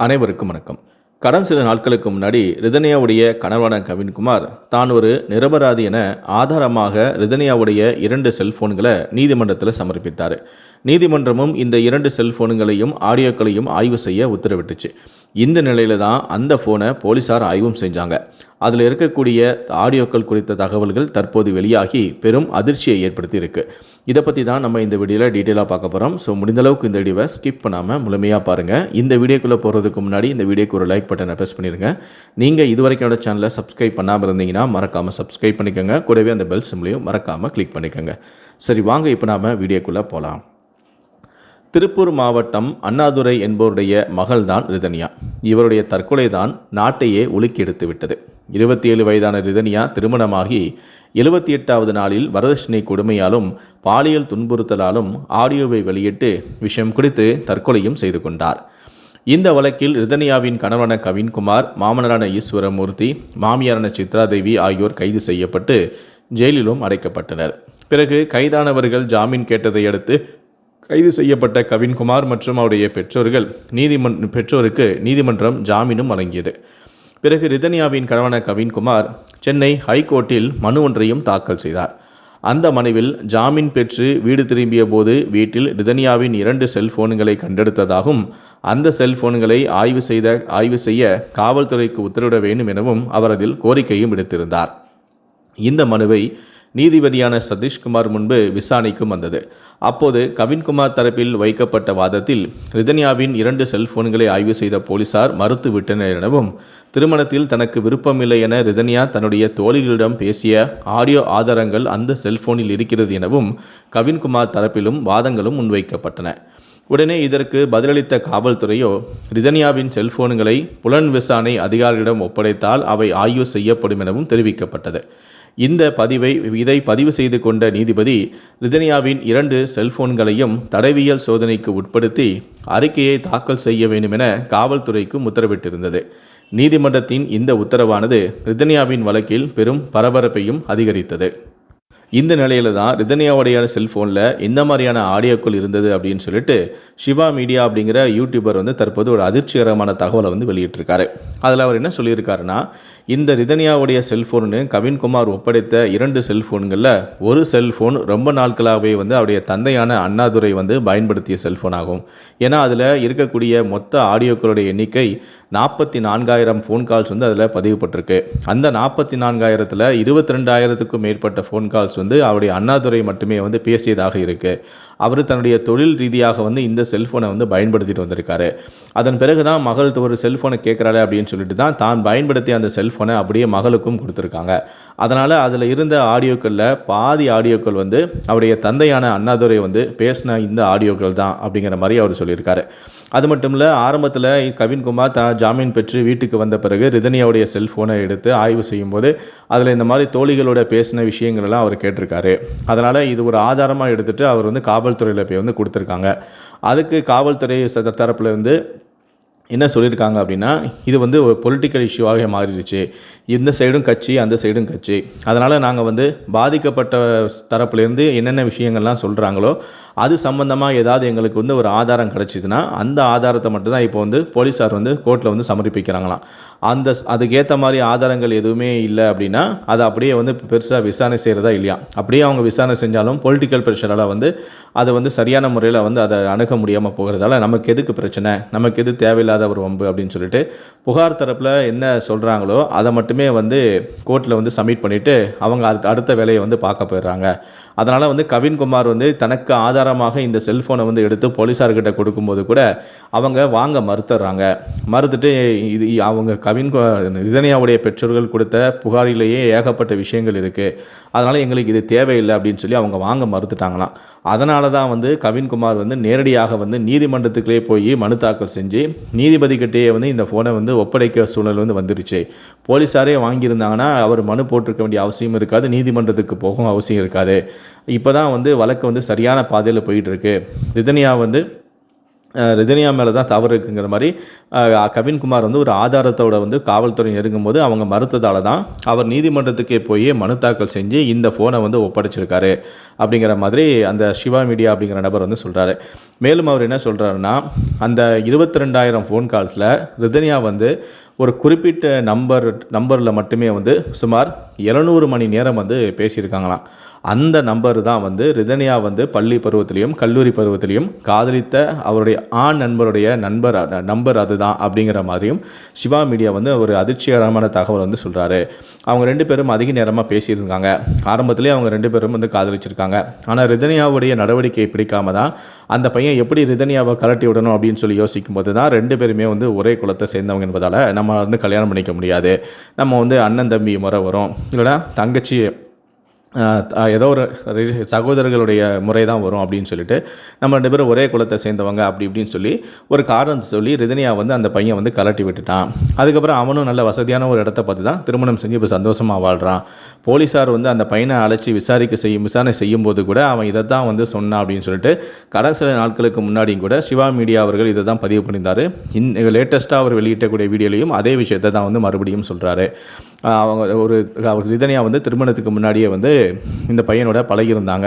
அனைவருக்கும் வணக்கம். கடன் சில நாட்களுக்கு முன்னாடி ரிதனியாவுடைய கணவரான கவின்குமார் தான் ஒரு நிரபராதி என ஆதாரமாக ரிதனியாவுடைய இரண்டு செல்போன்களை நீதிமன்றத்தில் சமர்ப்பித்தார். நீதிமன்றமும் இந்த இரண்டு செல்போனுங்களையும் ஆடியோக்களையும் ஆய்வு செய்ய உத்தரவிட்டுச்சு. இந்த நிலையில தான் அந்த ஃபோனை போலீசார் ஆய்வும் செஞ்சாங்க. அதில் இருக்கக்கூடிய ஆடியோக்கள் குறித்த தகவல்கள் தற்போது வெளியாகி பெரும் அதிர்ச்சியை ஏற்படுத்தி இருக்கு இதை பற்றி தான் நம்ம இந்த வீடியோவில் டீட்டெயிலாக பார்க்க போகிறோம் ஸோ முடிந்த அளவுக்கு இந்த வீடியோவை ஸ்கிப் பண்ணாமல் முழுமையாக பாருங்கள் இந்த வீடியோக்குள்ளே போகிறதுக்கு முன்னாடி இந்த வீடியோக்கு ஒரு லைக் பட்டனை ப்ரெஸ் பண்ணிடுங்க நீங்கள் இதுவரைக்கோட சேனலை சப்ஸ்கிரைப் பண்ணாமல் இருந்தீங்கன்னா மறக்காமல் சப்ஸ்கிரைப் பண்ணிக்கோங்க. கூடவே அந்த பெல் சிம்லையும் மறக்காமல் கிளிக் பண்ணிக்கோங்க. சரி வாங்க இப்போ நாம் வீடியோக்குள்ளே போகலாம் திருப்பூர் மாவட்டம் அண்ணாதுரை என்பவருடைய மகள்தான் ரிதனியா. இவருடைய தற்கொலை தான் நாட்டையே உலுக்கி எடுத்து விட்டது. இருபத்தி ஏழு வயதான ரிதனியா திருமணமாகி எழுபத்தி எட்டாவது நாளில் வரதட்சணை கொடுமையாலும் பாலியல் துன்புறுத்தலாலும் ஆடியோவை வெளியிட்டு விஷயம் குறித்து தற்கொலையும் செய்து கொண்டார். இந்த வழக்கில் ரிதனியாவின் கணவன கவின்குமார் மாமனரான ஈஸ்வரமூர்த்தி மாமியாரான சித்ராதேவி ஆகியோர் கைது செய்யப்பட்டு ஜெயிலிலும் அடைக்கப்பட்டனர். பிறகு கைதானவர்கள் ஜாமீன் கேட்டதை அடுத்து கைது செய்யப்பட்ட கவின்குமார் மற்றும் அவருடைய பெற்றோர்கள். நீதிமன் பெற்றோருக்கு நீதிமன்றம் ஜாமீனும் வழங்கியது. பிறகு ரிதனியாவின் கணவன கவின்குமார் சென்னை ஹைகோர்ட்டில் மனு ஒன்றையும் தாக்கல் செய்தார். அந்த மனுவில் ஜாமீன் பெற்று வீடு திரும்பிய போது வீட்டில் ரிதனியாவின் இரண்டு செல்போன்களை கண்டெடுத்ததாகவும் அந்த செல்போன்களை ஆய்வு செய்த ஆய்வு செய்ய காவல்துறைக்கு உத்தரவிட வேண்டும் எனவும் அவர் அதில் கோரிக்கையும் விடுத்திருந்தார். இந்த மனுவை நீதிபதியான சதீஷ்குமார் முன்பு விசாரணைக்கும் வந்தது. அப்போது கவின்குமார் தரப்பில் வைக்கப்பட்ட வாதத்தில் ரிதன்யாவின் இரண்டு செல்போன்களை ஆய்வு செய்த போலீசார் மறுத்து விட்டனர் எனவும் திருமணத்தில் தனக்கு விருப்பமில்லை என ரிதன்யா தன்னுடைய தோழிகளிடம் பேசிய ஆடியோ ஆதாரங்கள் அந்த செல்போனில் இருக்கிறது எனவும் கவின்குமார் தரப்பிலும் வாதங்களும் முன்வைக்கப்பட்டன. உடனே இதற்கு பதிலளித்த காவல்துறையோ ரிதன்யாவின் செல்போன்களை புலன் விசாரணை அதிகாரிகளிடம் ஒப்படைத்தால் அவை ஆய்வு செய்யப்படும் எனவும் தெரிவிக்கப்பட்டது. இந்த பதிவை இதை பதிவு செய்து கொண்ட நீதிபதி ரிதனியாவின் இரண்டு செல்போன்களையும் தடவியல் சோதனைக்கு உட்படுத்தி அறிக்கையை தாக்கல் செய்ய வேண்டும் என காவல்துறைக்கும் உத்தரவிட்டிருந்தது. நீதிமன்றத்தின் இந்த உத்தரவானது ரிதனியாவின் வழக்கில் பெரும் பரபரப்பையும் அதிகரித்தது. இந்த நிலையில தான் ரிதனியாவுடைய செல்ஃபோனில் இந்த மாதிரியான ஆடியோக்கள் இருந்தது அப்படின்னு சொல்லிட்டு சிவா மீடியா அப்படிங்கிற யூடியூபர் வந்து தற்போது ஒரு அதிர்ச்சிகரமான தகவலை வந்து வெளியிட்டிருக்காரு. அதில் அவர் என்ன சொல்லியிருக்காருன்னா இந்த ரிதனியாவுடைய செல்ஃபோனு கவின்குமார் ஒப்படைத்த இரண்டு செல்ஃபோன்களில் ஒரு செல்ஃபோன் ரொம்ப நாட்களாகவே வந்து அவருடைய தந்தையான அண்ணாதுரை வந்து பயன்படுத்திய செல்ஃபோன் ஆகும் ஏன்னா அதில் இருக்கக்கூடிய மொத்த ஆடியோக்களுடைய எண்ணிக்கை நாற்பத்தி நான்காயிரம் ஃபோன் கால்ஸ் வந்து அதில் பதிவுபட்டிருக்கு. அந்த நாற்பத்தி நான்காயிரத்தில் இருபத்தி ரெண்டாயிரத்துக்கும் மேற்பட்ட ஃபோன் கால்ஸ் வந்து அவருடைய அண்ணாதுரை மட்டுமே வந்து பேசியதாக இருக்குது அவர் தன்னுடைய தொழில் ரீதியாக வந்து இந்த செல்ஃபோனை வந்து பயன்படுத்திட்டு வந்திருக்காரு. அதன் பிறகு தான் மகள் ஒரு செல்ஃபோனை கேட்குறாளே அப்படின்னு சொல்லிட்டு தான் தான் பயன்படுத்திய அந்த செல்ஃபோனை அப்படியே மகளுக்கும் கொடுத்துருக்காங்க. அதனால் அதில் இருந்த ஆடியோக்களில் பாதி ஆடியோக்கள் வந்து அவருடைய தந்தையான அண்ணாதுரை வந்து பேசின இந்த ஆடியோக்கள் தான் அப்படிங்கிற மாதிரி அவர் சொல்லியிருக்காரு. அது மட்டும் இல்லை ஆரம்பத்தில் கவின்குமார் தான் ஜாமீன் பெற்று வீட்டுக்கு வந்த பிறகு ரிதனியாவுடைய செல்ஃபோனை எடுத்து ஆய்வு செய்யும்போது அதில் இந்த மாதிரி தோழிகளோட பேசின விஷயங்கள் எல்லாம் அவர் கேட்டிருக்காரு. அதனால் இது ஒரு ஆதாரமாக எடுத்துகிட்டு அவர் வந்து காவல்துறையில் போய் வந்து கொடுத்துருக்காங்க. அதுக்கு காவல்துறை தரப்பில் இருந்து என்ன சொல்லியிருக்காங்க அப்படின்னா இது வந்து ஒரு பொலிட்டிக்கல் இஷ்யூவாக மாறிடுச்சு. இந்த சைடும் கட்சி அந்த சைடும் கட்சி. அதனால் நாங்கள் வந்து பாதிக்கப்பட்ட தரப்புலேருந்து என்னென்ன விஷயங்கள்லாம் சொல்கிறாங்களோ அது சம்மந்தமாக ஏதாவது எங்களுக்கு வந்து ஒரு ஆதாரம் கிடச்சிதுன்னா அந்த ஆதாரத்தை மட்டும்தான் இப்போ வந்து போலீஸார் வந்து கோர்ட்டில் வந்து சமர்ப்பிக்கிறாங்களாம். அந்த அதுக்கேற்ற மாதிரி ஆதாரங்கள் எதுவுமே இல்லை அப்படின்னா அதை அப்படியே வந்து பெருசாக விசாரணை செய்கிறதா இல்லையா? அப்படியே அவங்க விசாரணை செஞ்சாலும் பொலிட்டிக்கல் ப்ரெஷரால் வந்து அதை வந்து சரியான முறையில் வந்து அதை அணுக முடியாமல் போகிறதால நமக்கு எதுக்கு பிரச்சனை? நமக்கு எது தேவையில்லாத ஒரு வம்பு அப்படின்னு சொல்லிட்டு புகார் தரப்பில் என்ன சொல்கிறாங்களோ அதை மட்டுமே வந்து கோர்ட்டில் வந்து சப்மிட் பண்ணிவிட்டு அவங்க அடுத்த அடுத்த வேலையை வந்து பார்க்க போயிடுறாங்க. அதனால் வந்து கவின்குமார் வந்து தனக்கு ஆதாரமாக இந்த செல்ஃபோனை வந்து எடுத்து போலீஸார்கிட்ட கொடுக்கும்போது கூட அவங்க வாங்க மறுத்துடுறாங்க. மறுத்துட்டு இது அவங்க கவின் இதனையாவுடைய பெற்றோர்கள் கொடுத்த புகாரிலேயே ஏகப்பட்ட விஷயங்கள் இருக்குது அதனால் எங்களுக்கு இது தேவையில்லை அப்படின்னு சொல்லி அவங்க வாங்க மறுத்துட்டாங்களாம். அதனால தான் வந்து கவின்குமார் வந்து நேரடியாக வந்து நீதிமன்றத்துக்குள்ளே போய் மனு தாக்கல் செஞ்சு நீதிபதிக்கிட்டேயே வந்து இந்த ஃபோனை வந்து ஒப்படைக்க சூழல் வந்து வந்துருச்சு. போலீஸாரே வாங்கியிருந்தாங்கன்னா அவர் மனு போட்டிருக்க வேண்டிய அவசியம் இருக்காது நீதிமன்றத்துக்கு போகும் அவசியம் இருக்காது. இப்போ தான் வந்து வழக்கு வந்து சரியான பாதையில் போயிட்டுருக்கு ரிதனியா வந்து ரஜினியா மேலே தான் தவறு இருக்குங்கிற மாதிரி கவின்குமார் வந்து ஒரு ஆதாரத்தோட வந்து காவல்துறை நெருங்கும்போது அவங்க மறுத்ததால தான் அவர் நீதிமன்றத்துக்கே போய் மனு தாக்கல் செஞ்சு இந்த ஃபோனை வந்து ஒப்படைச்சிருக்காரு அப்படிங்கிற மாதிரி அந்த சிவா மீடியா அப்படிங்கிற நபர் வந்து சொல்கிறாரு மேலும் அவர் என்ன சொல்கிறாருன்னா அந்த இருபத்தி ரெண்டாயிரம் ஃபோன் கால்ஸில் ரிதனியா வந்து ஒரு குறிப்பிட்ட நம்பர் நம்பரில் மட்டுமே வந்து சுமார் 700 மணி நேரம் வந்து பேசியிருக்காங்களாம். அந்த நம்பர் தான் வந்து ரிதனியா வந்து பள்ளி பருவத்திலையும் கல்லூரி பருவத்திலையும் காதலித்த அவருடைய ஆண் நண்பருடைய நண்பர் நம்பர் அதுதான் அப்படிங்கிற மாதிரியும் சிவா மீடியா வந்து ஒரு அதிர்ச்சிகரமான தகவல் வந்து சொல்கிறாரு அவங்க ரெண்டு பேரும் அதிக நேரமாக பேசியிருக்காங்க ஆரம்பத்திலே அவங்க ரெண்டு பேரும் வந்து காதலிச்சிருக்காங்க. ஆனால் ரிதனியாவுடைய நடவடிக்கையை பிடிக்காம தான் அந்த பையன் எப்படி ரிதனியாவை கலட்டி விடணும் அப்படின்னு சொல்லி யோசிக்கும் போது தான் ரெண்டு பேருமே வந்து ஒரே குலத்தை சேர்ந்தவங்க என்பதால் நம்ம வந்து கல்யாணம் பண்ணிக்க முடியாது. நம்ம வந்து அண்ணன் தம்பி முறை வரும். இல்லைனா தங்கச்சி ஏதோ ஒரு சகோதரர்களுடைய முறை தான் வரும் அப்படின்னு சொல்லிட்டு நம்ம ரெண்டு பேரும் ஒரே குலத்தை சேர்ந்தவங்க அப்படி இப்படின்னு சொல்லி ஒரு காரணம் சொல்லி ரிதனியா வந்து அந்த பையன் வந்து கலட்டி விட்டுட்டான். அதுக்கப்புறம் அவனும் நல்ல வசதியான ஒரு இடத்த பார்த்து தான் திருமணம் செஞ்சு இப்போ சந்தோஷமாக வாழ்கிறான் போலீஸார் வந்து அந்த பையனை அழைச்சி விசாரிக்க செய்யும் விசாரணை செய்யும் போது கூட அவன் இதை தான் வந்து சொன்னான் அப்படின்னு சொல்லிட்டு கடந்த சில நாட்களுக்கு முன்னாடியும் கூட சிவா மீடியா அவர்கள் இதை தான் பதிவு பண்ணியிருந்தார். இன் லேட்டஸ்ட்டாக அவர் வெளியிட்டக்கூடிய வீடியோலையும் அதே விஷயத்தை தான் வந்து மறுபடியும் சொல்கிறாரு அவங்க ஒரு அவர் ரிதனியா வந்து திருமணத்துக்கு முன்னாடியே வந்து இந்த பையனோட பழகியிருந்தாங்க.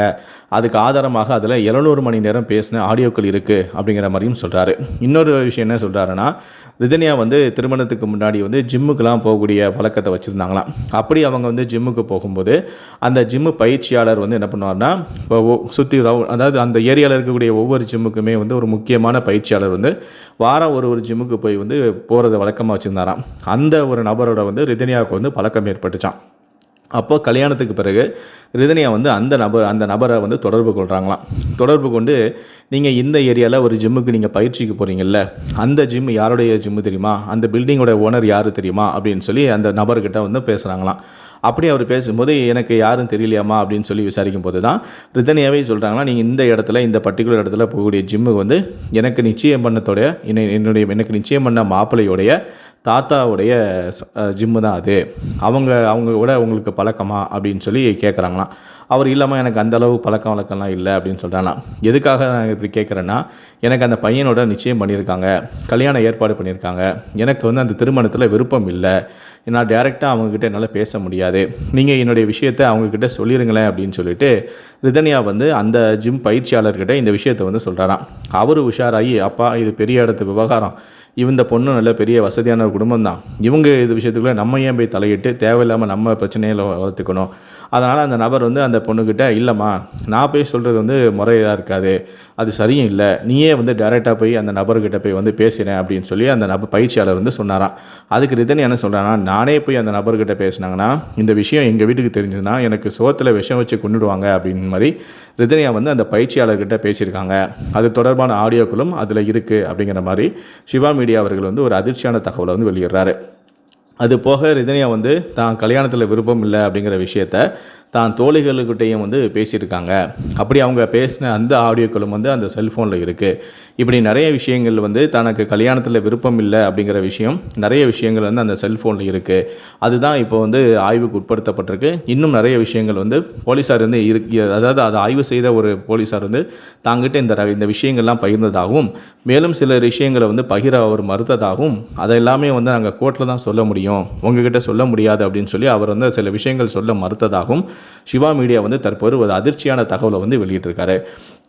அதுக்கு ஆதாரமாக அதில் 700 மணி நேரம் பேசின ஆடியோக்கள் இருக்குது அப்படிங்கிற மாதிரியும் சொல்கிறாரு இன்னொரு விஷயம் என்ன சொல்கிறாருன்னா ரிதன்யா வந்து திருமணத்துக்கு முன்னாடி வந்து ஜிம்முக்கெலாம் போகக்கூடிய பழக்கத்தை வச்சுருந்தாங்களாம். அப்படி அவங்க வந்து ஜிம்முக்கு போகும்போது அந்த ஜிம்மு பயிற்சியாளர் வந்து என்ன பண்ணுவார்னா இப்போ சுற்றி அதாவது அந்த ஏரியாவில் இருக்கக்கூடிய ஒவ்வொரு ஜிம்முக்குமே வந்து ஒரு முக்கியமான பயிற்சியாளர் வந்து வாரம் ஒரு ஒரு ஜிம்முக்கு போய் வந்து போகிறத வழக்கமாக வச்சுருந்தாராம். அந்த ஒரு நபரோட வந்து ரிதன்யாவுக்கு வந்து பழக்கம் ஏற்பட்டுச்சான் அப்போது கல்யாணத்துக்கு பிறகு ரிதனியா வந்து அந்த நபர் அந்த நபரை வந்து தொடர்பு கொள்கிறாங்களாம் தொடர்பு கொண்டு நீங்கள் இந்த ஏரியாவில் ஒரு ஜிம்முக்கு நீங்கள் பயிற்சிக்கு போகிறீங்கல்ல அந்த ஜிம் யாருடைய ஜிம்மு தெரியுமா? அந்த பில்டிங்கோட ஓனர் யார் தெரியுமா? அப்படின்னு சொல்லி அந்த நபர்கிட்ட வந்து பேசுகிறாங்களாம் அப்படி அவர் பேசும்போது எனக்கு யாரும் தெரியலையாமா அப்படின்னு சொல்லி விசாரிக்கும் போது தான் ரிதனியாவே சொல்கிறாங்களா நீங்கள் இந்த இடத்துல இந்த பர்டிகுலர் இடத்துல போகக்கூடிய ஜிம்முக்கு வந்து எனக்கு நிச்சயம் பண்ணத்தோடைய என்னை என்னுடைய எனக்கு நிச்சயம் பண்ண மாப்பிள்ளையோடைய தாத்தாவுடைய ஜிம்மு தான் அது. அவங்க அவங்க கூட உங்களுக்கு பழக்கமா? அப்படின்னு சொல்லி கேட்குறாங்களாம் அவர் இல்லாமல் எனக்கு அந்த அளவு வழக்கம்லாம் இல்லை அப்படின்னு சொல்கிறாங்களாம் எதுக்காக நான் இப்படி கேட்குறேன்னா எனக்கு அந்த பையனோட நிச்சயம் பண்ணியிருக்காங்க. கல்யாணம் ஏற்பாடு பண்ணியிருக்காங்க. எனக்கு வந்து அந்த திருமணத்தில் விருப்பம் இல்லை. நான் டேரெக்டாக அவங்கக்கிட்ட என்னால் பேச முடியாது. நீங்கள் என்னுடைய விஷயத்தை அவங்கக்கிட்ட சொல்லிடுங்களேன் அப்படின்னு சொல்லிட்டு ரிதன்யா வந்து அந்த ஜிம் பயிற்சியாளர்கிட்ட இந்த விஷயத்தை வந்து சொல்கிறாராம் அவர் உஷாராகி அப்பா இது பெரிய இடத்து விவகாரம். இந்த பொண்ணு நல்ல பெரிய வசதியான ஒரு குடும்பம் தான் இவங்க இது விஷயத்துக்குள்ளே நம்ம ஏன் போய் தலையிட்டு தேவையில்லாமல் நம்ம பிரச்சனையில் வளர்த்துக்கணும்? அதனால் அந்த நபர் வந்து அந்த பொண்ணுக்கிட்ட இல்லைம்மா நான் போய் சொல்கிறது வந்து முறையாக இருக்காது. அது சரியும் இல்லை. நீயே வந்து டைரெக்டாக போய் அந்த நபர்கிட்ட போய் வந்து பேசுகிறேன் அப்படின்னு சொல்லி அந்த நபர் பயிற்சியாளர் வந்து சொன்னாராம். அதுக்கு ரிதன் என்ன சொல்கிறான்னா நானே போய் அந்த நபர்கிட்ட பேசினாங்கன்னா இந்த விஷயம் எங்கள் வீட்டுக்கு தெரிஞ்சதுன்னா எனக்கு சோத்தில் விஷம் வச்சு கொண்டுடுவாங்க அப்படின்னு மாதிரி ரிதனியா வந்து அந்த பயிற்சியாளர்கிட்ட பேசியிருக்காங்க. அது தொடர்பான ஆடியோக்களும் அதில் இருக்குது அப்படிங்கிற மாதிரி சிவா மீடியா அவர்கள் வந்து ஒரு அதிர்ச்சியான தகவலை வந்து வெளியிடுறாரு. அது போக ரிதனியா வந்து தான் கல்யாணத்தில் விருப்பம் இல்லை அப்படிங்கிற விஷயத்த தான் தோழிகளுக்கிட்டையும் வந்து பேசியிருக்காங்க. அப்படி அவங்க பேசின அந்த ஆடியோக்களும் வந்து அந்த செல்ஃபோனில் இருக்குது இப்படி நிறைய விஷயங்கள் வந்து தனக்கு கல்யாணத்தில் விருப்பம் இல்லை அப்படிங்கிற விஷயம் நிறைய விஷயங்கள் வந்து அந்த செல்ஃபோனில் இருக்குது அதுதான் இப்போ வந்து ஆய்வுக்கு உட்படுத்தப்பட்டிருக்கு. இன்னும் நிறைய விஷயங்கள் வந்து போலீஸார் வந்து இரு அதாவது அதை ஆய்வு செய்த ஒரு போலீஸார் வந்து தாங்கிட்ட இந்த ர- இந்த விஷயங்கள்லாம் பகிர்ந்ததாகவும் மேலும் சில விஷயங்களை வந்து பகிர அவர் மறுத்ததாகவும் அதெல்லாமே வந்து நாங்கள் கோர்ட்டில் தான் சொல்ல முடியும். உங்ககிட்ட சொல்ல முடியாது அப்படின்னு சொல்லி அவர் வந்து சில விஷயங்கள் சொல்ல மறுத்ததாகவும் சிவா மீடியா வந்து தற்போது ஒரு அதிர்ச்சியான தகவலை வந்து வெளியிட்டிருக்காரு.